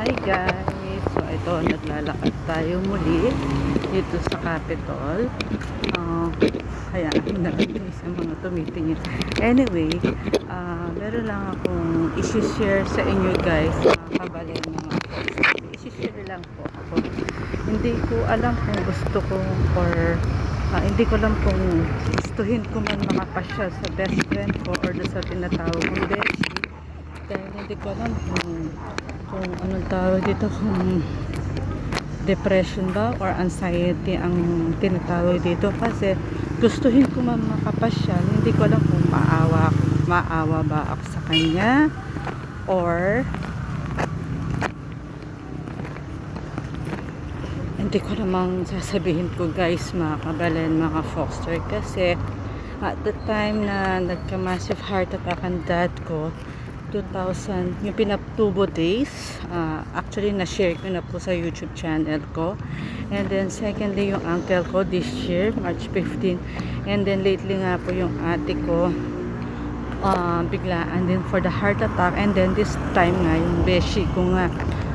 Hi guys! So ito, naglalakad tayo muli dito sa Capitol. Uh, kaya nalagay sa mga tumitingin. Anyway, uh, meron lang akong isi-share sa inyo guys mga kabalay mga isi-share lang po ako. Hindi ko alam kung gusto ko or ah, hindi ko alam kung gustuhin ko man makapasya sa best friend ko or sa tinatawag kong beshi dahil hindi ko alam kung kung anong tawag dito kung depression ba or anxiety ang tinatawag dito. Kasi gustuhin ko man makapasya hindi ko alam kung maawa maawa ba ako sa kanya or hindi ko namang sasabihin ko guys mga kabalen mga foster kasi at the time na nagka massive heart attack ang dad ko 2000 yung pinatubo days uh, actually na-share ko na po sa youtube channel ko. And then secondly yung uncle ko this year March 15 and then lately nga po yung ate ko uh, biglaan din for the heart attack. And then this time nga yung beshi ko nga.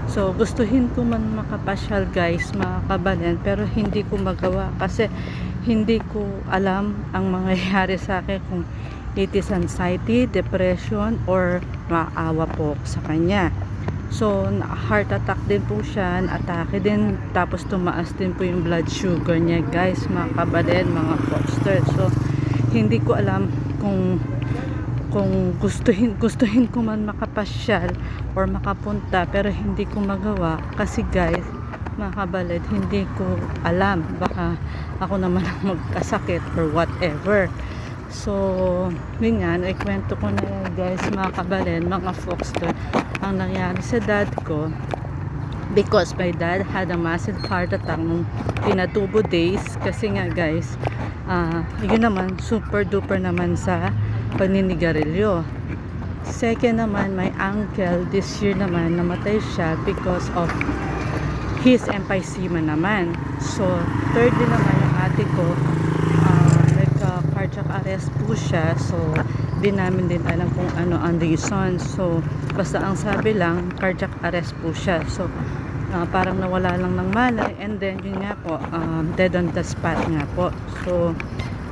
So gustuhin ko man makapasyal guys mga kabalen pero hindi ko magawa. Kasi hindi ko alam ang mangyayari sa akin kung is anxiety, depression, or maawa po sa kanya. So, heart attack din po siya, atake din, tapos tumaas din po yung blood sugar niya, guys, mga kabalin, mga foster. So, hindi ko alam kung kung gustuhin gustuhin ko man makapasyal or makapunta pero hindi ko magawa kasi guys mga kabalid hindi ko alam baka ako naman ang magkasakit or whatever so yun nga naikwento ko na yan guys mga kabalin mga foxter ang nangyari sa dad ko. Because my dad had a massive heart attack nung pinatubo days. Kasi nga guys ah yun naman super duper naman sa paninigarilyo. Second naman my uncle this year naman namatay siya because of his emphysema naman. So thirdly naman yung ate ko po siya so di namin din alam kung ano ang reason. So basta ang sabi lang cardiac arrest po siya. So ah, parang nawala lang ng malay and then yun nga po um, dead on the spot nga po. So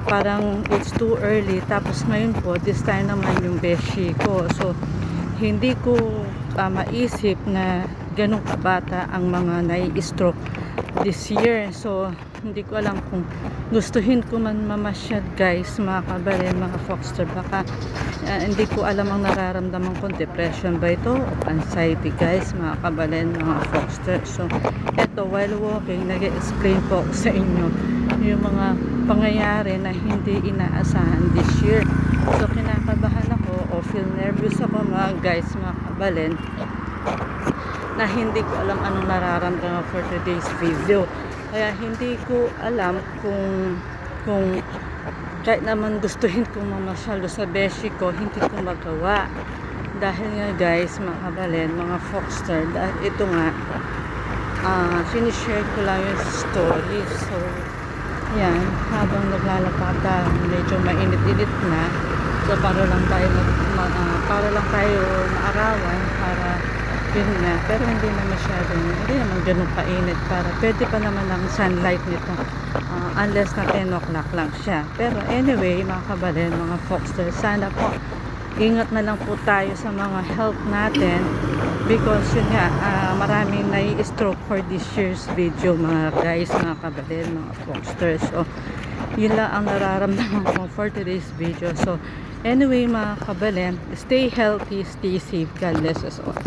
parang it's too early. Tapos ngayon po this time naman yung beshi ko. So hindi ko ah, maisip na ganong kabata ang mga nai-stroke this year. So hindi ko alam kung gustuhin ko man mamasyad guys mga kabare mga foxter. Baka ah, hindi ko alam ang nararamdaman ko. Depression ba ito o anxiety guys mga kabalen mga foxter? So eto while walking nag-explain po sa inyo yung mga pangyayari na hindi inaasahan this year. So kinakabahan ako o feel nervous ako mga guys mga kabalen na hindi ko alam anong nararamdaman for today's video. Kaya hindi ko alam kung kung kahit naman gustuhin kong mamasyalo sa beshi ko, hindi ko magawa. Dahil nga guys, mga kabalen, mga foxter, dahil ito nga, ah sinishare ko lang yung story. So, yan, habang naglalakata, medyo mainit-init na. So, para lang tayo, mag- ma- ah, para lang tayo maarawan, para yun nga, pero hindi na masyadong, hindi naman ganun kainit para pwede pa naman ang sunlight nito Ah, unless na 10 o'clock lang siya. Pero anyway, mga kabalin, mga foxter, sana po ingat na lang po tayo sa mga health natin because yun nga, ah, maraming nai-stroke for this year's video mga guys, mga kabalin, mga foxter. So, yun lang ang nararamdaman ko for today's video. So, anyway mga kabalin, stay healthy, stay safe. God bless us all.